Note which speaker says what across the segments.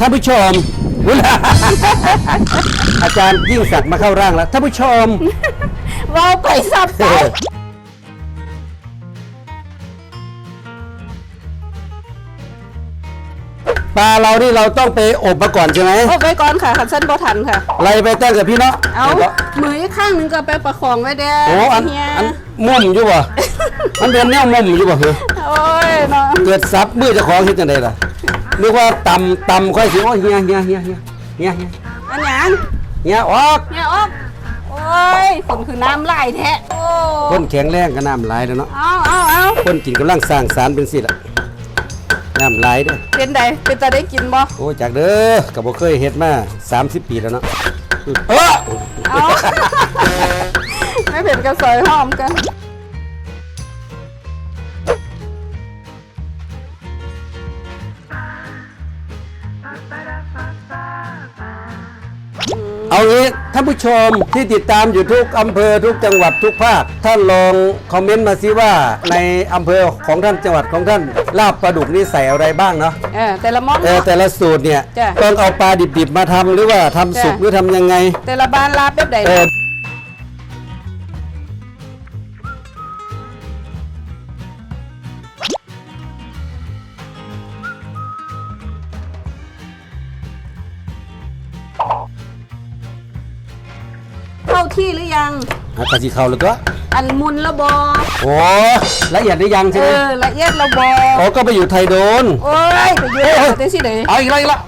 Speaker 1: ท่านผู้ชมอุ๊ยอาจารย์ยิ่งศักดิ์มาเข้าร่างแล้วท่านผู้ชม
Speaker 2: เว้าไปซับไป
Speaker 1: ปลาเรานี่เราต้องไปอบมาก่อนใช่ไหม
Speaker 2: โอ้ไปก่อนค่ะคันสั้นบ่ทันค่ะ
Speaker 1: ไล่ไปตั้งกับพี่เนาะ
Speaker 2: เอา
Speaker 1: แล้วก็
Speaker 2: มืออีกข้างหนึงก็ไปประคองไว้เด้
Speaker 1: โอ้อัน
Speaker 2: เฮีย
Speaker 1: อันมุมอยู่บ่ มันเป็นแนวมุมอยู่บ่เหรอ
Speaker 2: โอ้ยเนาะ
Speaker 1: เกิดซับมือเจะของเฮ็ดจังไดล่ะ นึกว่าตำตำค่อยสิโอ้ยเฮียเฮียเฮียเฮียเฮียเฮีย
Speaker 2: อันหยัง
Speaker 1: เฮียออก
Speaker 2: เนี่ยออกโอ้ยคนคือน้ำไหลแท้โอ้
Speaker 1: คนแข็งแรงก็น้ำลายแล้วเนาะ
Speaker 2: เอาเอาเอา
Speaker 1: คนกินกำลังสร้างสารเป็นสิล่ะน้ำลายเด้อ
Speaker 2: เป็นไดเป็นตาได้กินบ่
Speaker 1: โอ้จากเด้อก็บ่เคยเฮ็ดมา30 ปีแล้วเนาะเออ
Speaker 2: เอาไม่เผ็ดก็ซอยหอมกัน
Speaker 1: เอางี้ท่านผู้ชมที่ติดตามอยู่ทุกอำเภอทุกจังหวัดทุกภาคท่านลองคอมเมนต์มาสิว่าในอำเภอของท่านจังหวัดของท่านลาบปลาดุกนี่ใส่อะไรบ้างเนาะ
Speaker 2: เออแต่ละหม้อง
Speaker 1: เออแต่ละสูตรเนี่ย
Speaker 2: จ้ะ
Speaker 1: ต้องเอาปลาดิบๆมาทำหรือว่าทำสุก
Speaker 2: จ้ะ
Speaker 1: หรือทำยังไง
Speaker 2: แต่ละบ้านลาบแบบใด
Speaker 1: เออ
Speaker 2: ข้าที่หรือยัง
Speaker 1: อากาศเข้าแล้วก็
Speaker 2: อันมุนและบอ
Speaker 1: โอ้ละเอียดได้ยังใช่
Speaker 2: เอ
Speaker 1: ไหม
Speaker 2: อละเอียดและบอ
Speaker 1: อ๋อก็ไปอยู่ไทยโดน
Speaker 2: โอ้ยไปยืนเอาแต่สิเดย
Speaker 1: เอาอีกแล้วอีกแล้ว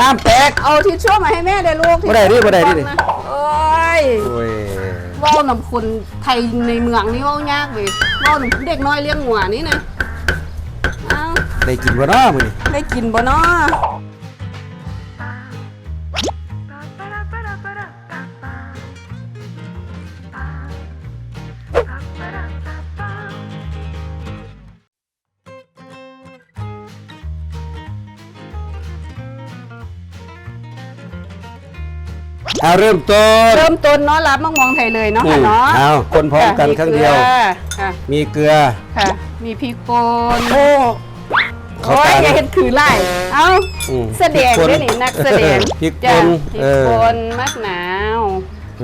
Speaker 1: น้ำแตก
Speaker 2: เอาทิชชู่มาให้แม่ได้ลูก
Speaker 1: บ่ได้ดิบ่ได้ดิ
Speaker 2: โอ้ย
Speaker 1: โอ้ย
Speaker 2: เว่านำคนไทยในเมืองนี่เว่ายากเว้ยเว่านำเด็กน้อยเลี้ยงหัวนี่นะเอ้า
Speaker 1: ได้กินบ่เนาะมื้อนี้
Speaker 2: ได้กินบ่เนาะ
Speaker 1: เอาเริ่มต้น
Speaker 2: เริ่มต้นเนาะรับมะม่วงไทยเลยเนาะค่ะเนาะ
Speaker 1: เอาคนพร้อมกันครั้งเดียว
Speaker 2: ค่ะ
Speaker 1: มีเกลือ
Speaker 2: ค่ะ มีพริกป่น
Speaker 1: โอ้เขา
Speaker 2: โอ้ย
Speaker 1: ตาม
Speaker 2: อย่าเห็นถือไล่เอ้า
Speaker 1: อืม
Speaker 2: แสดงด้วยนี่นักแสดง
Speaker 1: พริก
Speaker 2: จ้ะ
Speaker 1: ป่น
Speaker 2: พริ
Speaker 1: เอกอ
Speaker 2: ป่นมะนาว
Speaker 1: เ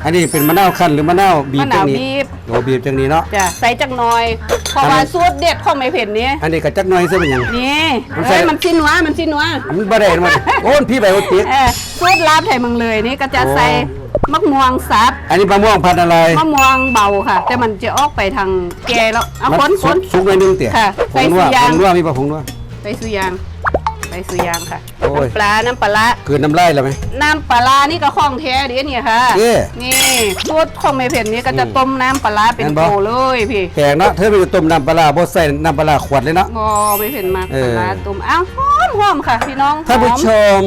Speaker 1: อออันนี้เป็นมะนาวคั้นหรือมะนาวบีบ
Speaker 2: มะนาว
Speaker 1: จังนี้
Speaker 2: บีบ
Speaker 1: โอ้บีบจังนี้เนาะ
Speaker 2: จ้ะใส่จักหน่อยเพราะว่าสูตรเด็ดของไม่เผ็ดนี้
Speaker 1: อันนี้ก็จักหน่อยซะเป็นหยัง
Speaker 2: นี่
Speaker 1: มันใส่
Speaker 2: เอ้ยมันชิ้นวะมันชิ้นวะ
Speaker 1: มันบ่ได้มันโอ้นพี่ใบโอติก
Speaker 2: เออสูตรลาบไทยเมืองเลยนี่ก็จะ
Speaker 1: โอ้
Speaker 2: ใส่มะม่วงสับ
Speaker 1: อันนี้มะม่วงพันธุ์อะไร
Speaker 2: มะม่วงเบาค่ะ แต่มันจะออกไปทางแกแล้วเอา
Speaker 1: มั
Speaker 2: คนค
Speaker 1: สุ
Speaker 2: น
Speaker 1: กสุกหน่อยหนึงเตี่ย
Speaker 2: ค่ะ
Speaker 1: ผงนัว
Speaker 2: ใส่สี
Speaker 1: ผ
Speaker 2: ยาง
Speaker 1: งนัวมีปะผงนัว
Speaker 2: ไปสุยาง ไปสุยางค่ะ
Speaker 1: โอ้ย
Speaker 2: น้ำปลา น้ำปลาร้า
Speaker 1: คือน้ำลายแล้วไหม
Speaker 2: น้ำปลาร้านี่ก็ของแท้เดี๋ยวนี่ค่ะ
Speaker 1: เอ้
Speaker 2: นี่สูตรของไม่เผ็ดนี่ก็จะ
Speaker 1: อืม
Speaker 2: ต้มน้ำปลาร้าเป็น
Speaker 1: แม่นบ่
Speaker 2: โตเลยพี่
Speaker 1: แปลกเนาะเธอไปต้มน้ำปลาร้าบ่ใส่น้ำปลาร้าขวดเลยเนาะ
Speaker 2: บอไม่เผ็ดมาก
Speaker 1: เอ
Speaker 2: ป
Speaker 1: อ
Speaker 2: ลาร้าต้มอ้าวหอมหอมค่ะพี่น้อง
Speaker 1: ท่านผู้
Speaker 2: หอม
Speaker 1: ชม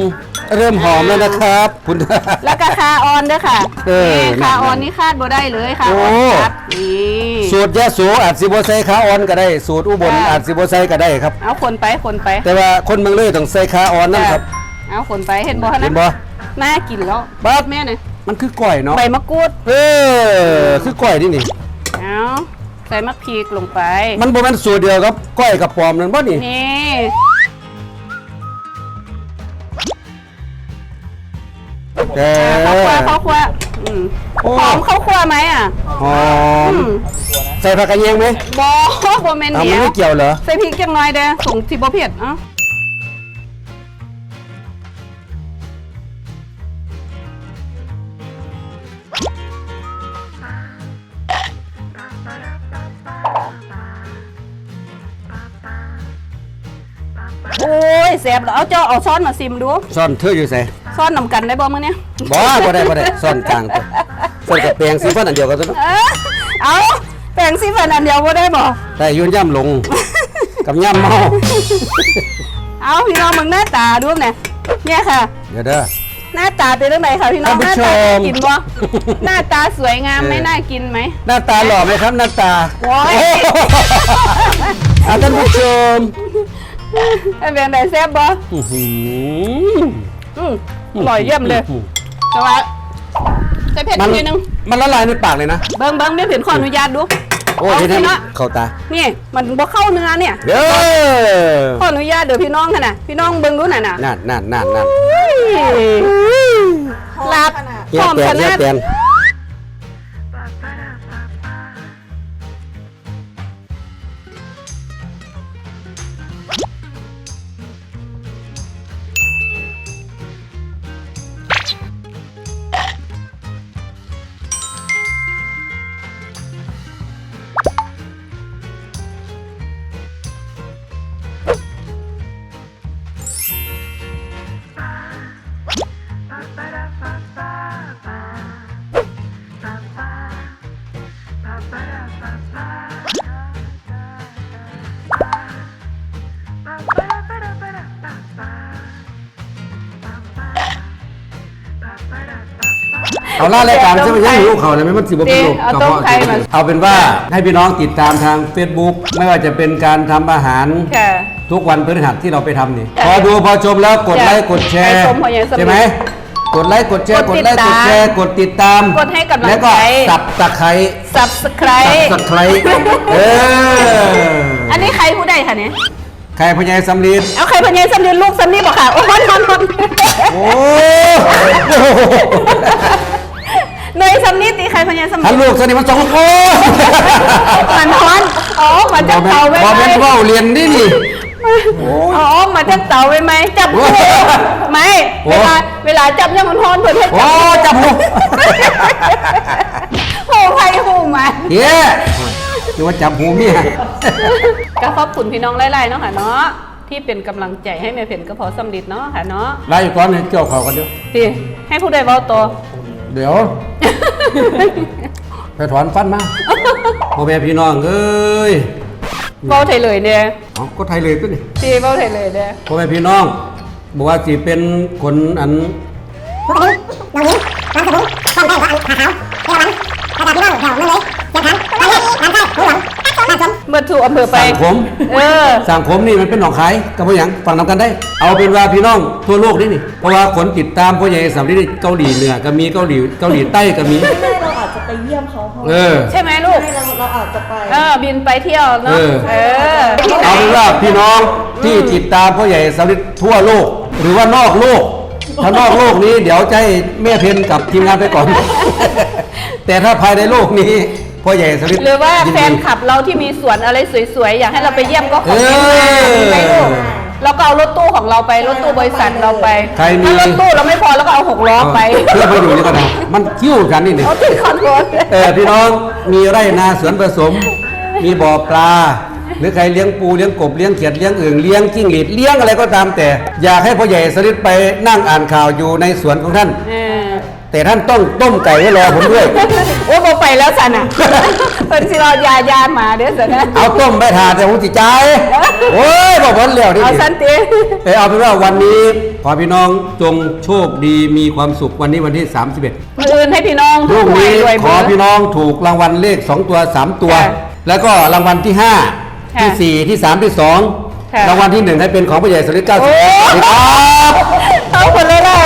Speaker 1: เริ่มหอมแล้วนะครับคุณ
Speaker 2: แล้วก็คาออนด้วยค่ะ
Speaker 1: เออ
Speaker 2: นี่คาออนนี่คาดบ่ได้เลยค่ะออน
Speaker 1: โอ้
Speaker 2: ครับนี่
Speaker 1: สูตรยะโสอาจสิบ่ใส่ขาอ่อนก็ได้ สูตรอุบล
Speaker 2: ค่ะ
Speaker 1: อาจสิบ่ใส่ก็ได้ครับ
Speaker 2: เอาคนไปคนไป
Speaker 1: แต่ว่าคนเมืองเลยต้องใส่ขาอ่อนนั่นครับ
Speaker 2: เอาคนไปเห็นบ่
Speaker 1: เห็
Speaker 2: นะ
Speaker 1: นบ่
Speaker 2: น่ากินแล้ว
Speaker 1: ปั๊บ
Speaker 2: แม่เนี่ย
Speaker 1: มันคือก้อยเนาะ
Speaker 2: ใบมะกรูด
Speaker 1: เออคือก้อยนี่นี่
Speaker 2: เอาใส่มะพริกลงไป
Speaker 1: มันบ่แม่นสูตรเดียวกับก้อยกับปอมนั่นบ่นี่
Speaker 2: นี่
Speaker 1: แต่
Speaker 2: ข้าวคั่วข้าวคั่วอืม
Speaker 1: โอ้
Speaker 2: หอมข้าวคั่วไหมอะ
Speaker 1: หอม
Speaker 2: อืม
Speaker 1: ใส่ผักกระเยงไหม
Speaker 2: บอบ่แม่น
Speaker 1: อ้าว
Speaker 2: เหนี
Speaker 1: มัน
Speaker 2: ยว
Speaker 1: ไม่เกี่ยวเหรอ
Speaker 2: ใส่พริกจังหน่อยเด้อส่งที่บ่เผ็ดเอ้า อ้ยแซ่บแล้วเอาเจ้าเอาช้อนมาซิมดู
Speaker 1: ซ่อนเธออยู่ใส่
Speaker 2: ช้อนนำกันได้บ่มื้อเนี้ย
Speaker 1: บ่บ่ได้บ่ได้ซ่อนกลางตัวใส่กับแปลงสีฟันอันเดียวกันตัวเนาะ
Speaker 2: เอ้อเอาแป้งสิฟันอันเดียวบ่ได้บ่
Speaker 1: แต่ยืนย่ำลงกับย่ำเมา
Speaker 2: เอาพี่น้องมึงหน้าตาดูเนี่ยเนี่ยค่ะ
Speaker 1: เดี๋ยวเด้อ
Speaker 2: หน้าตาเป็นเรื่องไหนคะพี่น้อง
Speaker 1: ท่าน
Speaker 2: ห
Speaker 1: ผู้
Speaker 2: น้าตา
Speaker 1: ชม
Speaker 2: น่ากินบ่หน้าตาสวยงามไหม
Speaker 1: เออ
Speaker 2: น่ากินไหม
Speaker 1: หน้าตาหล่อไหมครับหน้าตา
Speaker 2: โอ้ย
Speaker 1: อะท่านผู้ชม
Speaker 2: เป็นแบบไหนแซ่บบ่
Speaker 1: อื้อหือ
Speaker 2: อืมอร่อยเยี่ยมเลย แต่ว่าใส่เผ็ด
Speaker 1: มัน
Speaker 2: นิดนึง
Speaker 1: มันละลายในปากเลยนะ
Speaker 2: เบิ่งเบิ่งไม่เผ็ดขออนุญาตดู
Speaker 1: โอ้ย
Speaker 2: เอา
Speaker 1: ที่
Speaker 2: สิ
Speaker 1: นั่น
Speaker 2: เนาะ
Speaker 1: เข้าตา
Speaker 2: นี่ มันบ่เข้าเนื้อเนี่ย
Speaker 1: เด้อ
Speaker 2: ขออนุญาตเดี๋ยวพี่น้องค่ะนะพี่น้องเบิ่งดูน่ะน่ะ
Speaker 1: นั่นนั่นนั่นนั่น
Speaker 2: หลับ
Speaker 1: เฮีย
Speaker 2: หอม
Speaker 1: แปล
Speaker 2: ข
Speaker 1: นเฮีย
Speaker 2: นาด
Speaker 1: แปลน เอาล่ารายการใช่ไหมยังหิวเขาเลยไหมมันสิบเป็นโรค
Speaker 2: เอา
Speaker 1: กระ
Speaker 2: ต้ม
Speaker 1: เพาะ
Speaker 2: ไข่มา
Speaker 1: เอาเป็นว่าให้พี่น้องติดตามทาง Facebook ไม่ว่าจะเป็นการทำอาหาร
Speaker 2: ค่ะ
Speaker 1: ทุกวันพฤหัสที่เราไปทำนี่
Speaker 2: จ้ะ
Speaker 1: พอดูพอชมแล้วกดไลค์
Speaker 2: จ้ะ
Speaker 1: กดแช
Speaker 2: ให้
Speaker 1: ร์
Speaker 2: ชมพอยังสำเร็จ
Speaker 1: ใช่ไหมกดไลค์กดแชร์
Speaker 2: ก
Speaker 1: ก
Speaker 2: ด
Speaker 1: ด
Speaker 2: ติด
Speaker 1: ไลค์กดแชร์
Speaker 2: ตาม
Speaker 1: กดติดตาม
Speaker 2: กดให้กำลัง
Speaker 1: แล้วก็
Speaker 2: ใจ
Speaker 1: สับตะไคร้
Speaker 2: subscribe
Speaker 1: สับตะไคร้เออ
Speaker 2: อันนี้ใครผู้ใดคะเนี่ย
Speaker 1: ใครพญายสำลี
Speaker 2: เอาใครพญายสำเร็จลูกสำนีบอกค่ะ โอ้ยนอนนอน
Speaker 1: โอ้
Speaker 2: เนยสำนีตีใครพญายสำ
Speaker 1: ทั
Speaker 2: เร็
Speaker 1: น
Speaker 2: จ
Speaker 1: ลูกสนิทมันสองคน
Speaker 2: มันนอนอ๋อมาจากเตาไว้
Speaker 1: บอ
Speaker 2: ไหม
Speaker 1: เป็นเบ้าเรียนนี่นี่
Speaker 2: อ๋อมาจากเตาไว้ไหมจับหูไม่
Speaker 1: โอ้
Speaker 2: เวลาเวลาจับยังมันทอนเพื่อนให้
Speaker 1: โอ้
Speaker 2: จับ
Speaker 1: จับหู
Speaker 2: หูใครหูมัน
Speaker 1: เย้นึกว่าจับหูเมีย
Speaker 2: ก็ขอบคุณพี่น้องไล่ๆเนาะค่ะเนาะที่เป็นกำลังใจให้แม่เพ็ญกระเพาะสำลิดเนาะค่ะเนาะ
Speaker 1: ไล่ก่อนให้เกี่ยวเขากันเดี๋ยว
Speaker 2: พี่ให้ผู้ใดเว้าตัว
Speaker 1: เดี๋ยว ไปถอนฟันมาพ่อแม่พี่น้องเอ้ย
Speaker 2: เว้าไทยเลยเนี่ย
Speaker 1: เอาก็ไทยเลยตัวนี่
Speaker 2: พี่เว้าไทยเลยเนี่ย
Speaker 1: พ่อแม่พี่น้องบอกว่าสิเป็นคนอัน
Speaker 3: นามสม
Speaker 2: เมื่อถูกอำเภอไป
Speaker 1: สังคม
Speaker 2: เออ
Speaker 1: สังคมนี่มันเป็นหนองขายกับพ่อหยังฟังนำกันได้ เอาเป็นว่าพี่น้องทั่วโลกนี่นี่เพราะว่าคนติดตามพ่อใหญ่สามที่เกาหลีเหนือก็มีเกาหลีเกาหลีใต้ก็มี
Speaker 4: ไม่เราอาจจะไปเยี่ยมเขาเพราะ
Speaker 1: เออ
Speaker 2: ใช่ไหมลูก
Speaker 4: ไม่เราเราอาจจะไป
Speaker 2: เออ บินไปเที่ยวเนาะ
Speaker 1: เออ
Speaker 2: เออ
Speaker 1: เอาเป็นว่าพี่น้องที่ติดตามพ่อใหญ่สำริดทั่วโลก หรือว่านอกโลก ถ้านอกโลกนี้เดี๋ยวจะให้แม่เพนกับทีมงานไปก่อน แต่ถ้าภายในโลกนี้ พ่อใหญ่สำริด
Speaker 2: หรือว่า
Speaker 1: ยิน
Speaker 2: แฟ
Speaker 1: ดี
Speaker 2: นคลับเราที่มีสวนอะไรสวยๆ อยากให้เราไปเยี่ยมก็ขอ
Speaker 1: เออ
Speaker 2: เชิญมามีไหมลูกเราก็เอารถตู้ของเราไปรถตู้บริษัทเราไป
Speaker 1: ใครมี
Speaker 2: ถ้ารถตู้เราไม่พอเราก็เอาหกล้อไป
Speaker 1: เพื่อไปอยู่นี่ก็ได้มันคิ้วกันนี่เนี่ย
Speaker 2: เอาติดคอนโทรล
Speaker 1: เออพี่น้องมีไร่นาสวนผสม มีบ่อปลา หรือใครเลี้ยงปูเลี้ยงกบเลี้ยงเขียดเลี้ยงอึ่งเลี้ยงจิ้งหรีดเลี้ยงอะไรก็ตามแต่ อยากให้พ่อใหญ่สริดไปนั่งอ่านข่าวอยู่ในสวนของท่าน
Speaker 2: เออ
Speaker 1: แต่ท่านต้องต้มไก่ไว้รอผมด้วย
Speaker 2: โอ้บอกไปแล้วสันอะเพิ่นสิเรายายามาเด้อสันนะ
Speaker 1: เอาต้มไปทานแต่ผมจิใจายโอ้ยบอกวันเหลียวดิ
Speaker 2: เอาสันติ
Speaker 1: เออเอาเป็นว่าวันนี้ขอพี่น้องจงโชคดีมีความสุขวันนี้วันที่ 31
Speaker 2: มืออื่นให้พี่น้อง
Speaker 1: ลูกนี้
Speaker 2: รวย
Speaker 1: ขอพี่น้องถูกรางวัลเลข 2 ตัว 3 ตัว
Speaker 2: ค่ะ
Speaker 1: แล้วก็รางวัลที่5ที่
Speaker 2: ค่ะ
Speaker 1: 4ที่ 3 ที่
Speaker 2: ค่ะ
Speaker 1: 2 รางวัลที่ 1 ให้เป็นของผู้ใหญ่สริก้า
Speaker 2: โอ้
Speaker 1: สิบครับ
Speaker 2: เอาคนเลยล่ะ